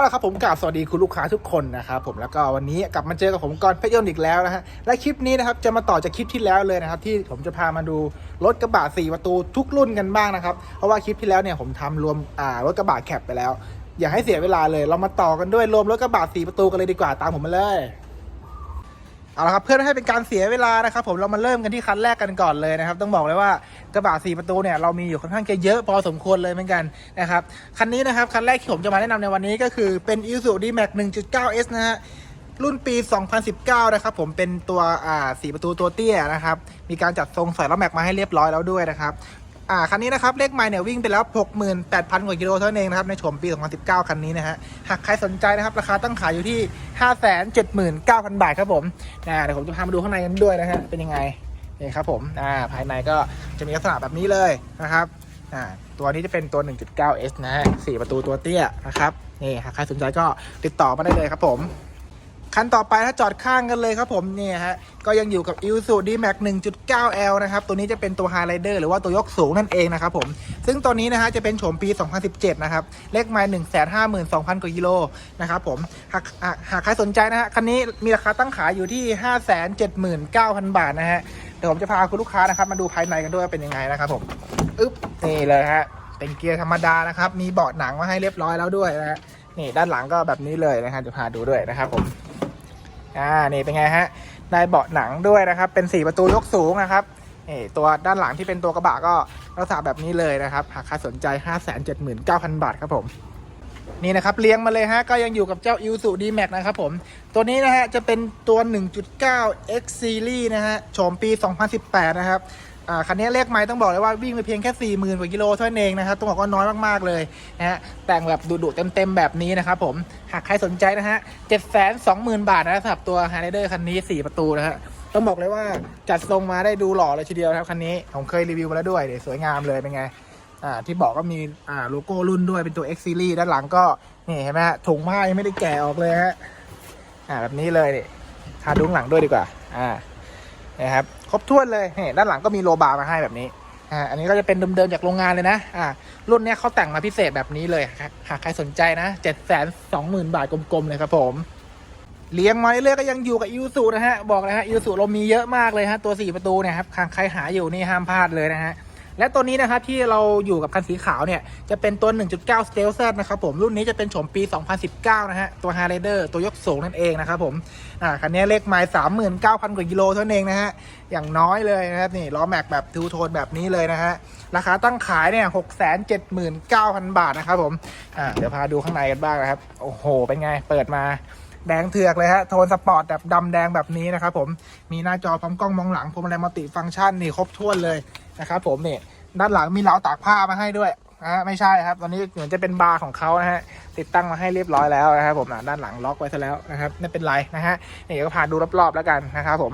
เอาละครับผมกราบสวัสดีคุณลูกค้าทุกคนนะครับผมแล้วก็วันนี้กลับมาเจอกับผมกรเพชรยนต์อีกแล้วนะฮะและคลิปนี้นะครับจะมาต่อจากคลิปที่แล้วเลยนะครับที่ผมจะพามาดูรถกระบะ4ประตูทุกรุ่นกันบ้างนะครับเพราะว่าคลิปที่แล้วเนี่ยผมทำรวมอ่ารถกระบะแคปไปแล้ว อย่าให้เสียเวลาเลย เรามาต่อกันด้วยรวมรถกระบะ4ประตูกันเลยดีกว่าตามผมมาเลย เอาละครับเพื่อไม่ให้เป็นการเสียเวลานะครับผมเรามาเริ่มกันที่คันแรกกันก่อนเลยนะครับ ต้องบอกเลยว่ากระบะ4ประตูเนี่ยเรามีอยู่ค่อนข้างจะเยอะพอสมควรเลยเหมือนกันนะครับคันนี้นะครับคันแรกที่ผมจะมาแนะนำในวันนี้ก็คือเป็น Isuzu D-Max 1.9S นะฮะรุ่นปี 2019 นะครับผมเป็นตัวอ่า4ประตูตัวเตี้ยนะครับ มีการจัดทรงใส่ล้อแม็กมาให้เรียบร้อยแล้วด้วยนะครับ อ่าคันนี้นะครับเลขไมล์เนี่ยวิ่งไปแล้ว 68,000 กว่ากิโลเท่านั้นเองนะครับในโฉมปี 2019 คันนี้นะฮะหากใครสนใจนะครับราคาตั้งขายอยู่ที่ 579,000 บาทครับผมอ่าเดี๋ยวผมจะพามาดูข้างในกันด้วยนะฮะเป็นยังไงนี่ครับผมอ่าภายในก็จะมีลักษณะแบบนี้เลยนะครับอ่าตัวนี้จะเป็นตัว 1.9S นะฮะ4ประตูตัวเตี้ยนะครับนี่หากใครสนใจก็ติดต่อมาได้เลยครับผม คันต่อไปถ้าจอดข้างกันเลยครับผมเนี่ยฮะก็ยังอยู่กับ i s u D-Max 1.9L นะครับ ตัวนี้จะเป็นตัว Highlander หรือว่าตัวยกสูงนั่นเองนะครับผม ซึ่งตัวนี้นะฮะจะเป็นโฉมปี 2017 นะครับ เลขไมล์152,000 กว่ากิโลนะครับผมหากหากหากใครสนใจนะฮะ คันนี้มีราคาตั้งขายอยู่ที่ 579,000 บาทนะฮะ เดี๋ยวผมจะพาคุณลูกค้านะครับ มาดูภายในกันด้วยว่าเป็นยังไงนะครับผมอึ๊บนี่เลยฮะเป็นเกียร์ธรรมดานะครับมีเบาะหนังมาให้เรียบร้อยแล้วด้วยนะฮะนี่ด้านหลังก็แบบนี้เลยนะฮะจะพาดูด้วยนะครับผม อ่านี่เป็นไงฮะได้เบาะหนังด้วยนะครับ เป็น 4 ประตูยกสูงนะครับนี่ตัวด้านหลังที่เป็นตัวกระบะก็รักษาแบบนี้เลยนะครับ หากใครสนใจ 579,000 บาทครับผม นี่นะครับเลี้ยงมาเลยฮะ ก็ยังอยู่กับเจ้า i s u D-Max นะครับผม ตัวนี้นะฮะ จะเป็นตัว 1.9 X Series นะฮะ โฉมปี 2018 นะครับ อ่าคันนี้เลขไม้ต้องบอกเลยว่าวิ่งไปเพียงแค่ 40,000กว่ากิโลเท่านั้นเองนะครับต้องบอกว่าน้อยมากๆเลยนะฮะแต่งแบบดุๆเต็มๆแบบนี้นะครับผมหากใครสนใจนะฮะ720,000บาทนะสำหรับตัว h i g h l a n d e r คันนี้ 4 ประตูนะฮะต้องบอกเลยว่าจัดทรงมาได้ดูหล่อเลยทีเดียวครับคันนี้ผมเคยรีวิวมาแล้วด้วยเดี๋ยวสวยงามเลยเป็นไงอ่าที่บอกก็มีอ่าโลโก้รุ่นด้วยเป็นตัว X Series ด้านหลังก็นี่เห็นไหมถุงผ้ายังไม่ได้แกะออกเลยฮะอ่าแบบนี้เลยนี่ทาดุ้งหลังด้วยดีกว่าอ่านะครับ ครบถ้วนเลยนี่ด้านหลังก็มีโลบาร์มาให้แบบนี้อ่าอันนี้ก็จะเป็นเดิมๆจากโรงงานเลยนะอ่ารุ่นนี้เขาแต่งมาพิเศษแบบนี้เลยหากใครสนใจนะเจ็ดแสนสองหมื่นบาทกลมๆเลยครับผมเลี้ยงมาเรื่อยๆก็ยังอยู่กับอิวสุนะฮะบอกเลยฮะอิวสุเรามีเยอะมากเลยฮะตัวสี่ประตูเนี่ยครับหากใครหาอยู่นี่ห้ามพลาดเลยนะฮะ และตัวนี้นะครับที่เราอยู่กับคันสีขาวเนี่ยจะเป็นตัว 1.9 Stealth Z นะครับผมรุ่นนี้จะเป็นโฉมปี 2019 นะฮะตัว h i g h l a d e r ตัวยกสูงนั่นเองนะครับผมอ่าคันนี้เลขไมล์39,000 กว่ากิโลเท่านั้นเองนะฮะอย่างน้อยเลยนะครับนี่ล้อแม็กแบบทูโทนแบบนี้เลยนะฮะราคาตั้งขายเนี่ย679,000 บาทนะครับผมอ่าเดี๋ยวพาดูข้างในกันบ้างนะครับโอ้โหเป็นไงเปิดมา แดงเถือกเลยฮะ โทนสปอร์ตแบบดำแดงแบบนี้นะครับผม มีหน้าจอพร้อมกล้องมองหลังพวงมาลัยมัลติฟังก์ชันนี่ครบถ้วนเลยนะครับผมเนี่ยด้านหลังมีราวตากผ้ามาให้ด้วยนะฮะไม่ใช่ครับ ตอนนี้เหมือนจะเป็นบาร์ของเขานะฮะ ติดตั้งมาให้เรียบร้อยแล้วนะครับผมอะด้านหลังล็อกไว้ซะแล้วนะครับไม่เป็นไรนะฮะนี่ก็พาดูรอบๆแล้วกันนะครับผม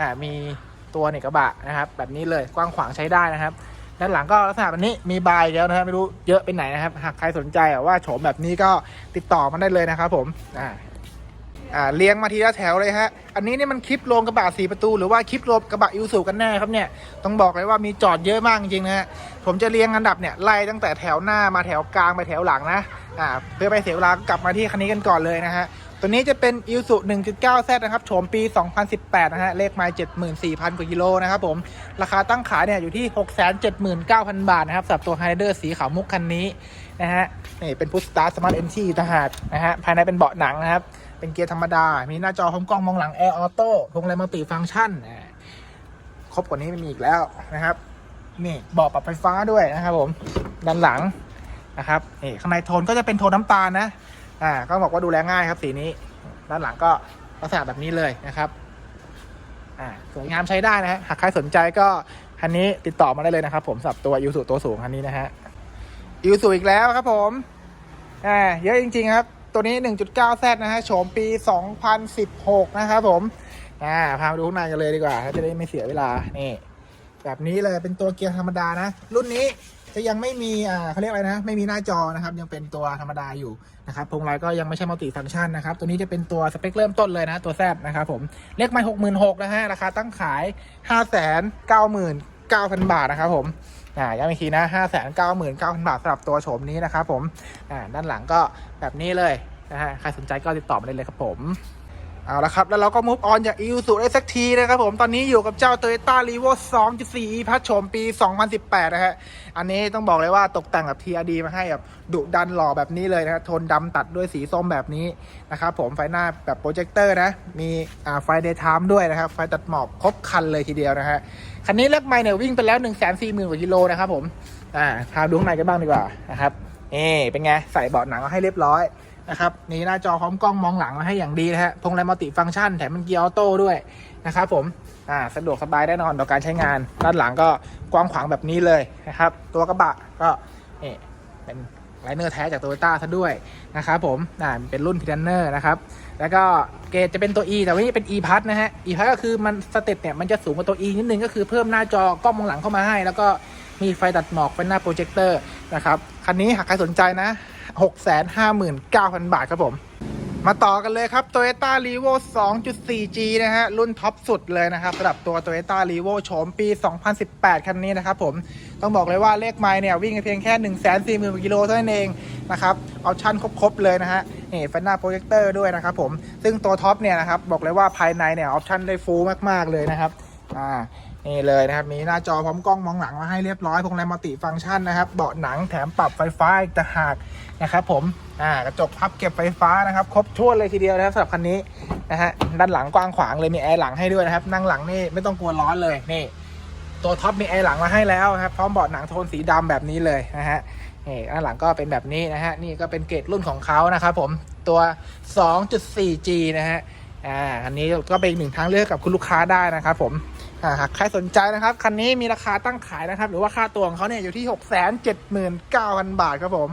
อ่ามีตัวเนี่กระบะนะครับ แบบนี้เลยกว้างขวางใช้ได้นะครับด้านหลังก็ลักษณะแบบนี้มีบายแล้วนะครับไม่รู้เยอะไปไหนนะครับ หากใครสนใจว่าโฉมแบบนี้ก็ติดต่อมาได้เลยนะครับผมอ่า อ่าเลี้ยงมาทีละแถวเลยฮะ อันนี้นี่มันคลิปโรงกระบะสี่ประตู หรือว่าคลิปโรงกระบะอิวสูกันแน่ครับเนี่ย ต้องบอกเลยว่ามีจอดเยอะมากจริงนะฮะ ผมจะเรียงอันดับเนี่ยไล่ตั้งแต่แถวหน้ามาแถวกลางไปแถวหลังนะ อ่าเพื่อไปเสียเวลาก็กลับมาที่คันนี้กันก่อนเลยนะฮะ ตัวนี้จะเป็นอิวสุ 1.9 Z นะครับโฉมปี 2018 นะฮะ เลขไมล์74,000 กว่ากิโลนะครับผม ราคาตั้งขายเนี่ยอยู่ที่ 679,000 บาทนะครับสำหรับตัวไฮเดอร์สีขาวมุกคันนี้นะฮะ นี่เป็นพุทสตาร์สมาร์ทเอ็นทีต่างหากนะฮะ ภายในเป็นเบาะหนังนะครับ เป็นเกียร์ธรรมดา มีหน้าจอพร้อมกล้องมองหลังแอร์ออโต้พวงมาลัยมัลติฟังก์ชันอ่าครบกว่านี้ไม่มีอีกแล้วนะครับ นี่เบาะปรับไฟฟ้าด้วยนะครับผมด้านหลังนะครับนี่ข้างในโทนก็จะเป็นโทนน้ำตาลนะอ่าก็บอกว่าดูแลง่ายครับสีนี้ ด้านหลังก็ลักษณะแบบนี้เลยนะครับอ่าสวยงามใช้ได้นะฮะหากใครสนใจก็คันนี้ติดต่อมาได้เลยนะครับ ผมสับตัวยูสุตัวสูงคันนี้นะฮะยูสุอีกแล้วครับผมอ่าเยอะจริง ๆ ครับ ตัวนี้ 1.9 Z นะฮะโฉมปี 2016 นะครับผมอ่าพามาดูข้างในกันเลยดีกว่าจะได้ไม่เสียเวลานี่แบบนี้เลยเป็นตัวเกียร์ธรรมดานะ รุ่นนี้จะยังไม่มีอ่าเขาเรียกอะไรนะ ไม่มีหน้าจอนะครับ ยังเป็นตัวธรรมดาอยู่นะครับพวงมาลัยก็ยังไม่ใช่มัลติฟังก์ชันนะครับ ตัวนี้จะเป็นตัวสเปคเริ่มต้นเลยนะ ตัวแซดนะครับผมเลขไม่หกหมื่นหกนะฮะราคาตั้งขายห้าแสนเก้าหมื่นเก้าพันบาทนะครับผม อ่าย้ำอีกทีนะห้าแสนเก้าหมื่นเก้าพันบาทสำหรับตัวโฉมนี้นะครับผมอ่าด้านหลังก็แบบนี้เลยนะฮะใครสนใจก็ติดต่อมาได้เลยครับผม เอาละครับ แล้วเราก็มุฟออนจากอี u ูได้สักทีนะครับผม ตอนนี้อยู่กับเจ้า Toyota r e v o 2.4 e พัชโฉมปี 2018 นะฮะ อันนี้ต้องบอกเลยว่าตกแต่งแบบ TRD มาให้แบบดุดันหล่อแบบนี้เลยนะฮะโทนดำตัดด้วยสีส้มแบบนี้นะครับผมไฟหน้าแบบโปรเจคเตอร์นะ มีอ่าไฟเดย์ไทม์ด้วยนะครับ ไฟตัดหมอกครบคันเลยทีเดียวนะฮะ คันนี้เลือกไมล์เนี่ยวิ่งไปแล้ว 1 4 0 0 0 0 กว่ากิโลนะครับผม อ่าพาดูข้างในกันบ้างดีกว่านะครับ นี่เป็นไง ใส่เบาะหนังมาให้เรียบร้อย นะครับนี่หน้าจอพร้อมกล้องมองหลังมาให้อย่างดีนะฮะพวงมาลัยมัลติฟังก์ชันแถมเป็นเกียร์ออโต้ด้วยนะครับผมอ่าสะดวกสบายแน่นอนต่อการใช้งาน ด้านหลังก็กว้างขวางแบบนี้เลยนะครับ ตัวกระบะก็นี่เป็นไลเนอร์แท้จากโตโยต้าซะด้วยนะครับผมอ่าเป็นรุ่นพิ t นเนอร์นะครับ แล้วก็เกรดจะเป็นตัว E แต่ว่านี่เป็น E พัทนะฮะ E พัทก็คือมันสเต็ปเนี่ยมันจะสูงกว่าตัว E นิดนึงก็คือเพิ่มหน้าจอกล้องมองหลังเข้ามาให้ แล้วก็มีไฟตัดหมอกเป็นหน้าโปรเจคเตอร์นะครับ คันนี้หากใครสนใจนะ 659,000 บาทครับผม มาต่อกันเลยครับ Toyota r e v o 2.4G นะฮะ รุ่นท็อปสุดเลยนะครับสำหรับตัว Toyota r e v o โฉมปี 2018 คันนี้นะครับผม ต้องบอกเลยว่าเลขไมล์เนี่ย วิ่งเพียงแค่ 140,000กิโลเท่านั้นเองนะครับออปชั่นครบ ๆ เลยนะฮะนี่ไฟหน้าโปรเจคเตอร์ด้วยนะครับผมซึ่งตัวท็อปเนี่ยนะครับบอกเลยว่าภายในเนี่ยออปชั่นได้ฟูลมากๆเลยนะครับอ่า นี่เลยนะครับ มีหน้าจอพร้อมกล้องมองหลังมาให้เรียบร้อยพวงมาลัยมัลติฟังก์ชันนะครับ เบาะหนังแถมปรับไฟฟ้าอีกต่างหากนะครับผมอ่ากระจกพับเก็บไฟฟ้านะครับ ครบถ้วนเลยทีเดียวนะครับสำหรับคันนี้นะฮะด้านหลังกว้างขวางเลยมีแอร์หลังให้ด้วยนะครับ นั่งหลังนี่ไม่ต้องกลัวร้อนเลยนี่ ตัวท็อปมีแอร์หลังมาให้แล้วนะครับพร้อมเบาะหนังโทนสีดำแบบนี้เลยนะฮะนี่ด้านหลังก็เป็นแบบนี้นะฮะนี่ก็เป็นเกรดรุ่นของเขานะครับผมตัว 2.4G นะฮะอ่าอันนี้ก็เป็นอีกหนึ่งทางเลือกกับคุณลูกค้าได้นะครับผม หากใครสนใจนะครับ คันนี้มีราคาตั้งขายนะครับ หรือว่าค่าตัวของเขาเนี่ยอยู่ที่ 679,000 บาทครับผม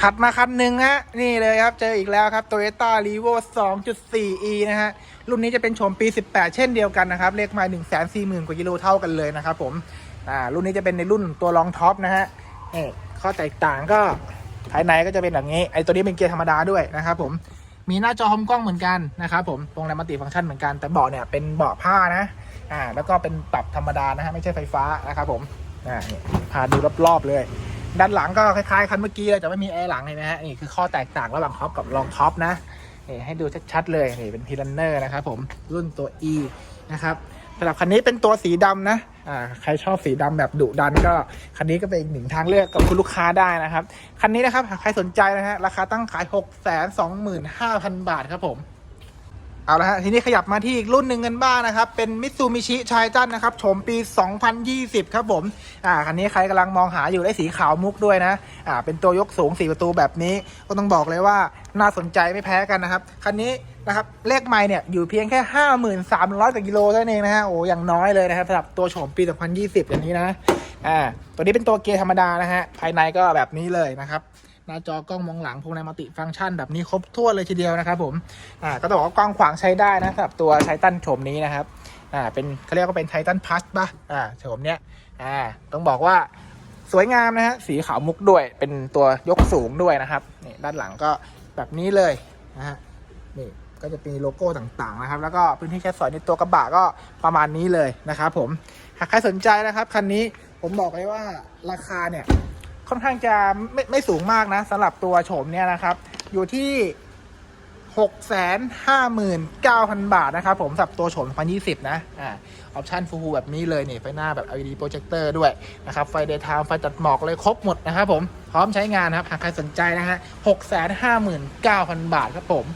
ถัดมาคันหนึ่งฮะ นี่เลยครับ เจออีกแล้วครับ Toyota r e v o 2.4e นะฮะ รุ่นนี้จะเป็นโฉมปี 18 เช่นเดียวกันนะครับ เลขไมล์140,000 กว่ากิโลเท่ากันเลยนะครับผมอ่ารุ่นนี้จะเป็นในรุ่นตัวรองท็อปนะฮะนี่ข้อแตกต่างก็ภายในก็จะเป็นแบบนี้ ไอตัวนี้เป็นเกียร์ธรรมดาด้วยนะครับผมมีหน้าจอพร้อมกล้องเหมือนกันนะครับผมตรงแรมมัลติฟังก์ชันเหมือนกันแต่เบาะเนี่ยเป็นเบาะผ้านะ อ่าแล้วก็เป็นปรับธรรมดานะฮะไม่ใช่ไฟฟ้านะครับผมอ่าพาดูรอบๆเลย ด้านหลังก็คล้ายๆคันเมื่อกี้เลยจะไม่มีแอร์หลังเลยนะฮะนี่คือข้อแตกต่างระหว่างท็อปกับรองท็อปนะนี่ให้ดูชัดๆเลยนี่เป็นพีลันเนอร์นะครับผมรุ่นตัว E นะครับสำหรับคันนี้เป็นตัวสีดำนะอ่าใครชอบสีดำแบบดุดันก็คันนี้ก็เป็นอีกหนึ่งทางเลือกกับคุณลูกค้าได้นะครับ คันนี้นะครับหากใครสนใจนะฮะราคาตั้งขาย 625,000 บาทครับผม เอาละฮะทีนี้ขยับมาที่อีกรุ่นหนึ่งกันบ้างนะครับ เป็นมิ t ซูมิชิชายจันนะครับโฉมปี 2020 ครับผมอ่าคันนี้ใครกำลังมองหาอยู่ได้สีขาวมุกด้วยนะอ่าเป็นตัวยกสูง 4 ประตูแบบนี้ ก็ต้องบอกเลยว่าน่าสนใจไม่แพ้กันนะครับ คันนี้นะครับเลขไมล์เนี่ยอยู่เพียงแค่ 53,000กว่ากิโลเท่านั้นเองนะฮะโอ้อย่างน้อยเลยนะครับสำหรับตัวโฉมปี 2020 อย่างนี้นะอ่าตัวนี้เป็นตัวเกียร์ธรรมดานะฮะภายในก็แบบนี้เลยนะครับ หน้าจอกล้องมองหลังพวงในมัลติฟังก์ชันแบบนี้ครบถ้วนเลยทีเดียวนะครับผมอ่าก็ต้องบอกว่ากว้างขวางใช้ได้นะสำหรับตัวไททันโฉมนี้นะครับอ่าเป็นเขาเรียกว่าเป็นไททันพัสป่ะอ่าโฉมเนี้ยอ่าต้องบอกว่าสวยงามนะฮะสีขาวมุกด้วยเป็นตัวยกสูงด้วยนะครับนี่ด้านหลังก็แบบนี้เลยนะฮะนี่ก็จะมีโลโก้ต่างๆนะครับ แล้วก็พื้นที่ใช้สอยในตัวกระบะก็ประมาณนี้เลยนะครับผมหากใครสนใจนะครับคันนี้ผมบอกเลยว่าราคาเนี่ย ค่อนข้างจะไม่ไม่สูงมากนะสำหรับตัวโฉมเนี่ยนะครับ อยู่ที่659,000 บาทนะครับผมสำหรับตัวโฉม2020 นะ อ่า ออปชั่นฟูลแบบนี้เลยนี่ไฟหน้าแบบ LED โปรเจคเตอร์ด้วยนะครับ ไฟเดย์ไทม์ไฟตัดหมอกเลยครบหมดนะครับผม พร้อมใช้งานครับ หากใครสนใจนะฮะ 659,000 บาทครับผม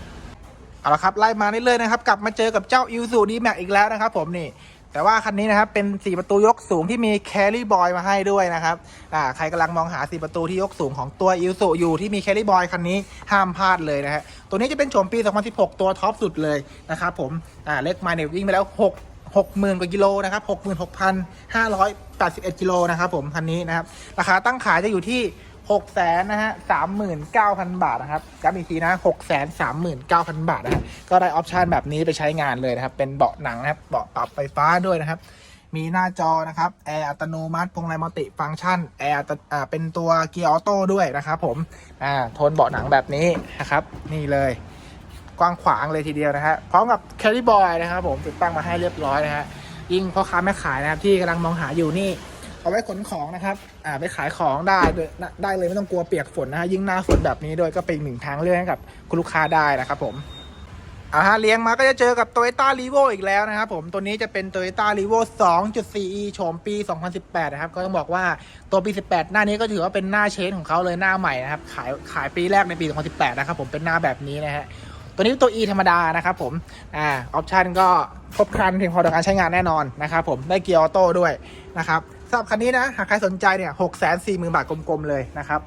เอาละครับ ไล่มาเรื่อยๆนะครับ กลับมาเจอกับเจ้า i s u d m a x อีกแล้วนะครับผมนี่ แต่ว่าคันนี้นะครับเป็น 4 ประตูยกสูงที่มี Carry Boy มาให้ด้วยนะครับอ่าใครกำลังมองหา 4 ประตูที่ยกสูงของตัว i s u อยู่ที่มี Carry Boy คันนี้ห้ามพลาดเลยนะฮะตัวนี้จะเป็นโฉมปี 2016 ตัวท็อปสุดเลยนะครับผมอ่าเลขไมล์เนี่ยวิ่งไปแล้ว 6 60,000กว่ากิโลนะครับ66,581กิโลนะครับผมคันนี้นะครับราคาตั้งขายจะอยู่ที่ 6 0 0 0 0นะฮะ39,000บาทนะครับย้ำอีกทีนะ6 3 9 0 0 0บาทนะก็ได้ออปชันแบบนี้ไปใช้งานเลยนะครับ เป็นเบาะหนังนะครับ เบาะปรับไฟฟ้าด้วยนะครับ มีหน้าจอนะครับ แอร์อัตโนมัติพวงมาลัยมัลติฟังก์ชัน แอร์อ่า เป็นตัวเกียร์ออโต้ด้วยนะครับผม อ่า โทนเบาะหนังแบบนี้นะครับ นี่เลย กว้างขวางเลยทีเดียวนะฮะ พร้อมกับแคริบอยนะครับผมติดตั้งมาให้เรียบร้อยนะฮะ ยิ่งพ่อค้าแม่ขายนะครับที่กำลังมองหาอยู่นี่ เอาไว้ขนของนะครับ อ่าไปขายของได้ด้วยได้เลยไม่ต้องกลัวเปียกฝนนะฮะยิ่งหน้าฝนแบบนี้ด้วยก็เป็นหนึ่งทางเลือกให้กับคุณลูกค้าได้นะครับผมอ่าฮะเลี้ยงมาก็จะเจอกับ Toyota r e v o อีกแล้วนะครับผมตัวนี้จะเป็น Toyota r e v o 2.4e โฉมปี 2018 นะครับ ก็ต้องบอกว่าตัวปี 18 หน้านี้ก็ถือว่าเป็นหน้าเชนของเขาเลยหน้าใหม่นะครับ ขายขายปีแรกในปี 2018 นะครับผมเป็นหน้าแบบนี้นะฮะตัวนี้ตัว E ธรรมดานะครับผมอ่าออปชันก็ครบครันเพียงพอต่อการใช้งานแน่นอนนะครับผมได้เกียร์ออโต้ด้วยนะครับ สำหรับคันนี้นะ หากใครสนใจเนี่ยหกแสนสี่หมื่นบาทกลมๆเลยนะครับ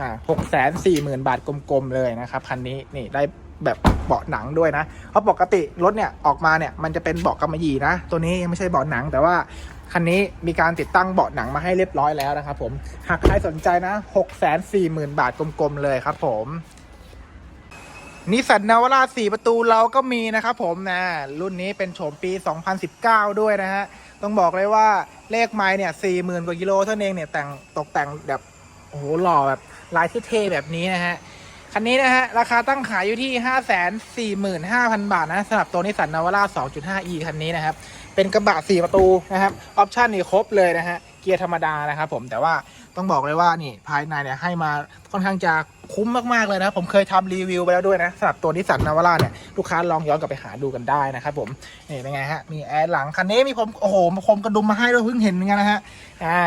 อ่าหกแสนสี่หมื่นบาทกลมๆเลยนะครับคันนี้นี่ได้แบบเบาะหนังด้วยนะ เพราะปกติรถเนี่ยออกมาเนี่ยมันจะเป็นเบาะกำมะหยี่นะ ตัวนี้ยังไม่ใช่เบาะหนัง แต่ว่าคันนี้มีการติดตั้งเบาะหนังมาให้เรียบร้อยแล้วนะครับผม หากใครสนใจนะหกแสนสี่หมื่นบาทกลมๆเลยครับผมนิสสันนาวาร่า4ประตูเราก็มีนะครับผมนะรุ่นนี้เป็นโฉมปี 2019 ด้วยนะฮะ ต้องบอกเลยว่าเลขไม้เนี่ย40,000กว่ากิโลเท่านั้นเองเนี่ยแต่งตกแต่งแบบโอ้โหหล่อแบบลายเท่ๆแบบนี้นะฮะคันนี้นะฮะราคาตั้งขายอยู่ที่ 545,000 บาทนะสำหรับตัวนิสสันนาวาร่า 2.5e คันนี้นะครับเป็นกระบะ4ประตูนะครับออปชั่นนี่ครบเลยนะฮะ เกียร์ธรรมดานะครับผมแต่ว่าต้องบอกเลยว่านี่ภายในเนี่ยให้มาค่อนข้างจะคุ้มมากๆเลยนะ ผมเคยทำรีวิวไปแล้วด้วยนะสำหรับตัวนิสสันนาวาร่าเนี่ยลูกค้าลองย้อนกลับไปหาดูกันได้นะครับผมนี่เป็นไงฮะมีแอร์หลังคันนี้มีผมโอ้โหมาคมกระดุมมาให้ด้วยเพิ่งเห็นเหมือนกันนะฮะอ่า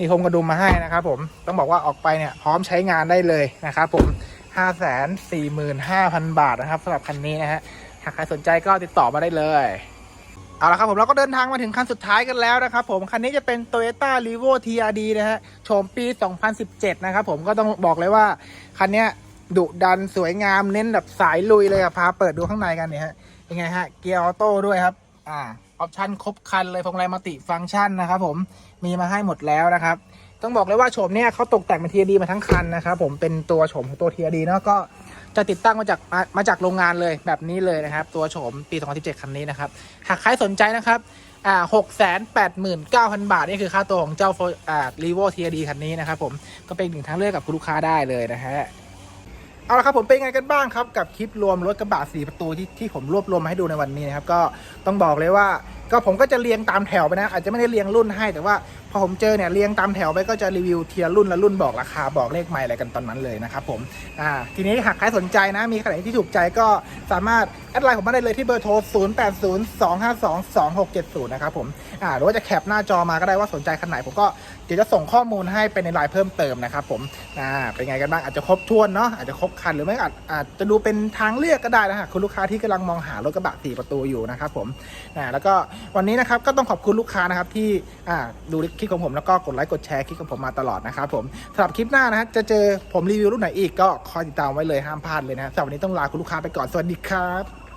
มีคมกระดุมมาให้นะครับผมต้องบอกว่าออกไปเนี่ยพร้อมใช้งานได้เลยนะครับผม545,000 บาทนะครับสำหรับคันนี้นะฮะหากใครสนใจก็ติดต่อมาได้เลย เอาละครับผมเราก็เดินทางมาถึงคันสุดท้ายกันแล้วนะครับผม คันนี้จะเป็น Toyota r e v o TRD นะฮะโฉมปี 2017 นะครับผมก็ต้องบอกเลยว่า คันนี้ดุดันสวยงามเน้นแบบสายลุยเลยอะพาเปิดดูข้างในกันเนี่ยฮะเป็นไงฮะ เกียร์ออโต้ด้วยครับ อ่าออปชันครบคันเลยพวงมาลัยมัลติฟังก์ชันนะครับผมมีมาให้หมดแล้วนะครับ ต้องบอกเลยว่าโฉมเนี่ยเขาตกแต่งเป็น TRD มาทั้งคันนะครับผมเป็นตัวโฉมของตัว TRD เนาะก็ จะติดตั้งมาจากมามาจากโรงงานเลยแบบนี้เลยนะครับ ตัวโฉมปี 2017 คันนี้นะครับ หากใครสนใจนะครับอ่าหกแสนแปดหมื่นเก้าพันบาท นี่คือค่าตัวของเจ้า Fo- อ่า r e v o TRD คันนี้นะครับผมก็เป็นหนึ่งทางเลือกกับคุณลูกค้าได้เลยนะฮะเอาละครับผมเป็นไงกันบ้างครับกับคลิปรวมรถกระบะ4ประตูที่ที่ผมรวบรวมมาให้ดูในวันนี้นะครับก็ต้องบอกเลยว่า ก็ผมก็จะเรียงตามแถวไปนะ อาจจะไม่ได้เรียงรุ่นให้แต่ว่าพอผมเจอเนี่ยเรียงตามแถวไปก็จะรีวิวเทียร์รุ่นละรุ่นบอกราคาบอกเลขไม่อะไรกันตอนนั้นเลยนะครับผมอ่าทีนี้หากใครสนใจนะ มีขนาดที่ถูกใจก็สามารถแอดไลน์ผมมาได้เลยที่เบอร์โทร 0802522670 นะครับผมอ่าหรือว่าจะแคปหน้าจอมาก็ได้ว่าสนใจคันไหนผมก็เดี๋ยวจะส่งข้อมูลให้เป็นในไลน์เพิ่มเติมนะครับผมอ่าเป็นไงกันบ้างอาจจะครบถ้วนเนาะอาจจะครบคันหรือไม่อาจอาจจะดูเป็นทางเลือกก็ได้นะฮะคุณลูกค้าที่กำลังมองหารถกระบะสี่ประตูอยู่นะครับผมอ่าแล้วก็วันนี้นะครับก็ต้องขอบคุณลูกค้านะครับที่ดูคลิปของผมแล้วก็กดไลค์กดแชร์คลิปของผมมาตลอดนะครับผมสำหรับคลิปหน้านะฮะจะเจอผมรีวิวรุ่นไหนอีกก็คอยติดตามไว้เลยห้ามพลาดเลยนะฮะสำหรับวันนี้ต้องลาคุณลูกค้าไปก่อนสวัสดีครับ